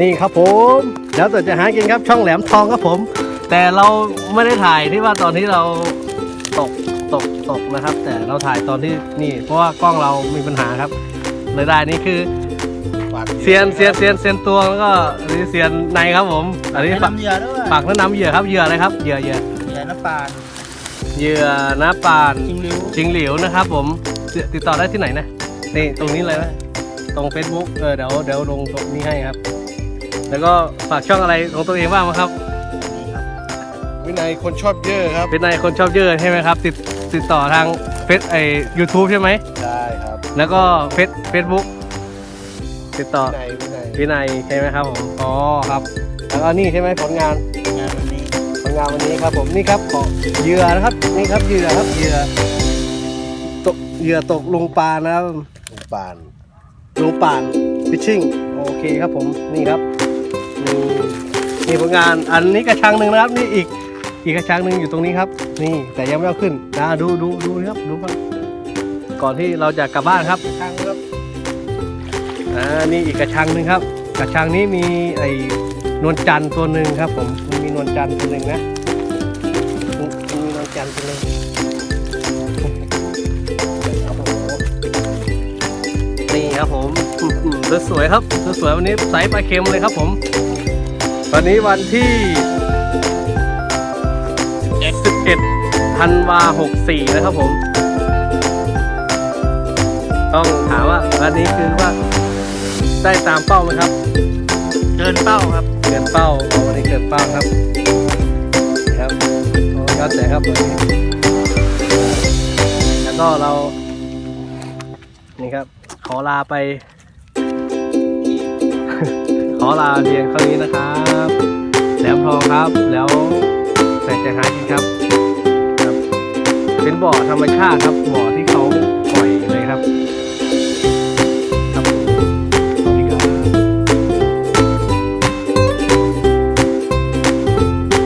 นี่ครับผม แล้วแต่จะหากินครับช่องแหลมทองครับผม แต่เราไม่ได้ถ่ายที่ว่าตอนที่เราตกตกตกนะครับ แต่เราถ่ายตอนที่นี่ เพราะว่ากล้องเรามีปัญหาครับเลยได้นี่คือเซียนเซียนเซียนเซียนตัวแล้วก็อันนี้เซียนในครับผม อันนี้แนะฝากนำเหยื่อด้วยฝากแนะนำเหยื่อครับเหยื่ออะไรครับเหยื่อเหยื่อเหยื่อน้ำปลาเหยื่อน้ำปานชิงริ้วชิงหลิวนะครับ ผมติดต่อได้ที่ไหนนะนี่ตรงนี้เลยนะตรง Facebook เออเดี๋ยวเดี๋ยวลงตรงนี้ให้ครับ แล้วก็ฝากช่องอะไรของตัวเองบ้างไหมครับนี่ครับ วินัยคนชอบเยอะครับ เป็นนายคนชอบเยอะใช่ไหมครับ ติดติดต่อทางเฟซไอยูทูบใช่ไหม ได้ครับ แล้วก็เฟซเฟซบุ๊กติดต่อวินัยวินัยวินัยใช่ไหมครับผมอ๋อครับ แล้วก็นี่ใช่ไหมผลงาน งานวันนี้ผลงานวันนี้ครับผมนี่ครับของเหยื่อนะครับนี่ครับเหยื่อครับเหยื่อตกเหยื่อตกลุงปลานะครับ ลุงปานลุงป่านฟิชชิ่งโอเคครับผมนี่ครับ นี่นี่ผลงานอันนี้กระชังหนึ่งนะครับ นี่อีกอีกกระชังหนึ่งอยู่ตรงนี้ครับ นี่แต่ยังไม่เอาขึ้นนะดูดูดูนะครับดูครับ ก่อนที่เราจะกลับบ้านครับทางครับอ่านี่อีกกระชังหนึ่งครับ กระชังนี้มีไอ้นวลจันทร์ตัวหนึ่งครับ ผมมันมีนวลจันทร์ตัวหนึ่งนะมันมีนวลจันทร์ตัวหนึ่ง ครับผมอื้อหือสวยๆครับสวยๆวันนี้ใส่ปลาเค็มเลยครับผมวันนี้วันที่11ธันวา64นะครับผม ต้องถามว่าวันนี้คือว่าได้ตามเป้าไหมครับ เกินเป้าครับ เกินเป้าโอ้วันนี้เกินเป้าครับ ครับโอ้ยอดแต่ครับวันนี้แล้วก็เรานี่ครับ ขอลาไป ขอลาเพียงเท่านี้นะครับแหลมทองครับ แล้วแต่จะหากินครับ เป็นบ่อธรรมชาติครับบ่อที่เขา